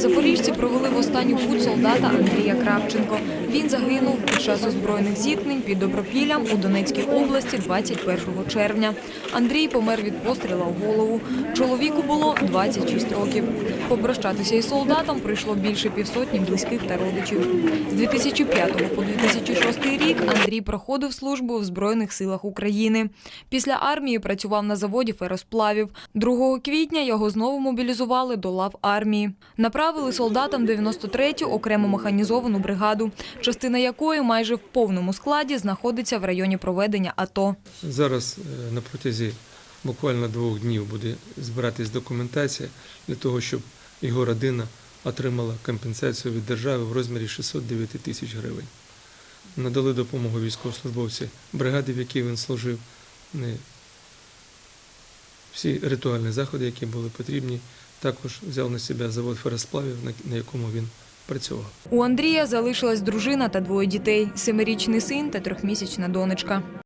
Запоріжці провели в останню путь солдата Андрія Кравченко. Він загинув під час озброєних зіткнень під Добропіллям у Донецькій області 21 червня. Андрій помер від постріла в голову. Чоловіку було 26 років. Попрощатися із солдатом прийшло більше півсотні близьких та родичів. З 2005 по 2006 рік Андрій проходив службу в Збройних силах України. Після армії працював на заводі феросплавів. 2 квітня його знову мобілізували до лав армії. Направили солдатам 93-ю окремо механізовану бригаду, частина якої майже в повному складі знаходиться в районі проведення АТО. Зараз е, на протязі буквально двох днів буде збиратись документація для того, щоб його родина отримала компенсацію від держави в розмірі 609 тисяч гривень. Надали допомогу військовослужбовці бригади, в якій він служив. Всі ритуальні заходи, які були потрібні, також взяв на себе завод феросплавів, на якому він працював. У Андрія залишилась дружина та двоє дітей: семирічний син та трьохмісячна донечка.